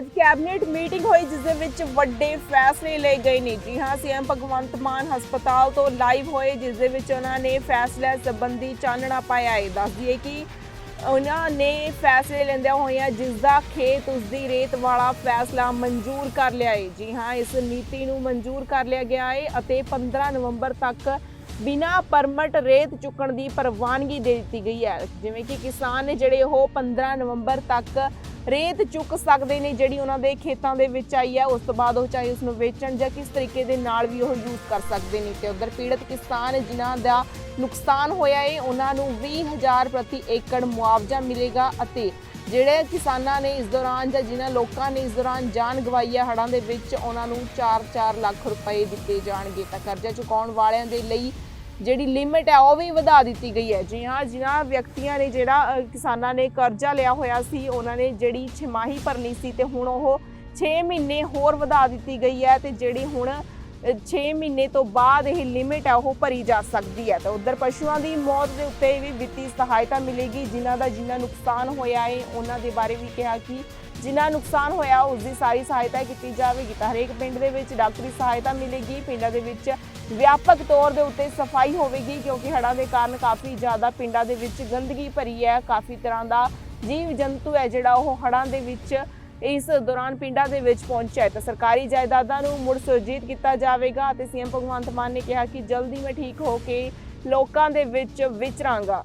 ਅੱਜ cabinet meeting ਹੋਈ, ਜਿਸ ਦੇ ਵਿੱਚ ਵੱਡੇ ਫੈਸਲੇ ਲਏ ਗਏ ਨੇ। ਜੀ ਹਾਂ, ਸੀਐਮ ਭਗਵੰਤ ਮਾਨ ਹਸਪਤਾਲ ਤੋਂ ਲਾਈਵ ਹੋਏ, ਜਿਸ ਦੇ ਵਿੱਚ ਉਹਨਾਂ ਨੇ ਫੈਸਲੇ ਸੰਬੰਧੀ ਚਾਨਣਾ ਪਾਇਆ ਹੈ। ਦੱਸ ਦਈਏ ਕਿ ਉਹਨਾਂ ਨੇ ਫੈਸਲੇ ਲੈਂਦਿਆਂ ਹੋਇਆਂ ਜਿਸ ਦਾ ਖੇਤ, ਉਸ ਦੀ ਰੇਤ ਵਾਲਾ ਫੈਸਲਾ ਮਨਜ਼ੂਰ ਕਰ ਲਿਆ ਹੈ। ਜੀ ਹਾਂ, ਇਸ ਨੀਤੀ ਨੂੰ ਮਨਜ਼ੂਰ ਕਰ ਲਿਆ ਗਿਆ ਹੈ ਅਤੇ 15 ਨਵੰਬਰ ਤੱਕ ਬਿਨਾ ਪਰਮਿਟ ਰੇਤ ਚੁੱਕਣ ਦੀ ਪ੍ਰਵਾਨਗੀ ਦੇ ਦਿੱਤੀ ਗਈ ਹੈ। ਜਿਵੇਂ ਕਿ ਕਿਸਾਨ ਨੇ ਜਿਹੜੇ ਉਹ 15 ਨਵੰਬਰ ਤੱਕ ਰੇਤ ਚੁੱਕ ਸਕਦੇ ਨੇ ਜਿਹੜੀ ਉਹਨਾਂ ਦੇ ਖੇਤਾਂ ਦੇ ਵਿੱਚ ਆਈ ਹੈ। ਉਸ ਤੋਂ ਬਾਅਦ ਉਹ ਚਾਹੇ ਉਸ ਨੂੰ ਵੇਚਣ ਜਾਂ ਕਿਸ ਤਰੀਕੇ ਦੇ ਨਾਲ ਵੀ ਉਹ ਯੂਜ਼ ਕਰ ਸਕਦੇ ਨੇ। ਤੇ ਉਧਰ ਪੀੜਤ ਕਿਸਾਨ ਜਿਨ੍ਹਾਂ ਦਾ ਨੁਕਸਾਨ ਹੋਇਆ ਹੈ ਉਹਨਾਂ ਨੂੰ 20000 ਪ੍ਰਤੀ ਏਕੜ ਮੁਆਵਜ਼ਾ ਮਿਲੇਗਾ ਅਤੇ ਜਿਹੜੇ ਕਿਸਾਨਾਂ ਨੇ ਇਸ ਦੌਰਾਨ ਜਾਂ ਜਿਨ੍ਹਾਂ ਲੋਕਾਂ ਨੇ ਇਸ ਦੌਰਾਨ ਜਾਨ ਗਵਾਈ ਹੈ, ਹੜ੍ਹਾਂ ਦੇ ਵਿੱਚ ਉਹਨਾਂ ਨੂੰ 4-4 ਲੱਖ ਰੁਪਏ ਦਿੱਤੇ ਜਾਣਗੇ। ਤਾਂ ਕਰਜ਼ਾ ਚੁਕਾਉਣ ਵਾਲਿਆਂ ਦੇ ਲਈ ਜਿਹੜੀ ਲਿਮਿਟ ਹੈ, ਉਹ ਵੀ ਵਧਾ ਦਿੱਤੀ ਗਈ ਹੈ। ਜੀ ਹਾਂ, ਜਿਨ੍ਹਾਂ ਵਿਅਕਤੀਆਂ ਨੇ ਜਿਹੜਾ ਕਿਸਾਨਾਂ ਨੇ ਕਰਜ਼ਾ ਲਿਆ ਹੋਇਆ ਸੀ, ਉਹਨਾਂ ਨੇ ਜਿਹੜੀ ਛਮਾਹੀ ਭਰਨੀ ਸੀ ਤੇ ਹੁਣ ਉਹ 6 ਮਹੀਨੇ ਹੋਰ ਵਧਾ ਦਿੱਤੀ ਗਈ ਹੈ ਤੇ ਜਿਹੜੀ ਹੁਣ 6 ਮਹੀਨੇ ਤੋਂ ਬਾਅਦ ਇਹ ਲਿਮਿਟ ਹੈ, ਉਹ ਭਰੀ ਜਾ ਸਕਦੀ ਹੈ। ਤੇ ਉਧਰ ਪਸ਼ੂਆਂ ਦੀ ਮੌਤ ਦੇ ਉੱਤੇ ਵੀ ਵਿੱਤੀ ਸਹਾਇਤਾ ਮਿਲੇਗੀ, ਜਿਨ੍ਹਾਂ ਦਾ ਜਿੰਨਾ ਨੁਕਸਾਨ ਹੋਇਆ ਹੈ, ਉਹਨਾਂ ਦੇ ਬਾਰੇ ਵੀ ਕਿਹਾ ਕਿ ਜਿਨ੍ਹਾਂ ਨੁਕਸਾਨ ਹੋਇਆ ਉਸ ਦੀ ਸਾਰੀ ਸਹਾਇਤਾ ਕੀਤੀ ਜਾਵੇਗੀ। ਤਾਂ ਹਰੇਕ ਪਿੰਡ ਦੇ ਵਿੱਚ ਡਾਕਟਰੀ ਸਹਾਇਤਾ ਮਿਲੇਗੀ। ਪਿੰਡਾਂ ਦੇ ਵਿੱਚ ਵਿਆਪਕ ਤੌਰ ਦੇ ਉੱਤੇ ਸਫ਼ਾਈ ਹੋਵੇਗੀ, ਕਿਉਂਕਿ ਹੜ੍ਹਾਂ ਦੇ ਕਾਰਨ ਕਾਫੀ ਜ਼ਿਆਦਾ ਪਿੰਡਾਂ ਦੇ ਵਿੱਚ ਗੰਦਗੀ ਭਰੀ ਹੈ। ਕਾਫੀ ਤਰ੍ਹਾਂ ਦਾ ਜੀਵ ਜੰਤੂ ਹੈ ਜਿਹੜਾ ਉਹ ਹੜ੍ਹਾਂ ਦੇ ਵਿੱਚ ਇਸ ਦੌਰਾਨ ਪਿੰਡਾਂ ਦੇ ਵਿੱਚ ਪਹੁੰਚਿਆ ਤਾਂ ਸਰਕਾਰੀ ਜਾਇਦਾਦਾਂ ਨੂੰ ਮੁੜ ਸੁਰਜੀਤ ਕੀਤਾ ਜਾਵੇਗਾ ਅਤੇ ਸੀਐਮ ਭਗਵੰਤ ਮਾਨ ਨੇ ਕਿਹਾ ਕਿ ਜਲਦੀ ਮੈਂ ਠੀਕ ਹੋ ਕੇ ਲੋਕਾਂ ਦੇ ਵਿੱਚ ਵਿਚਰਾਂਗਾ।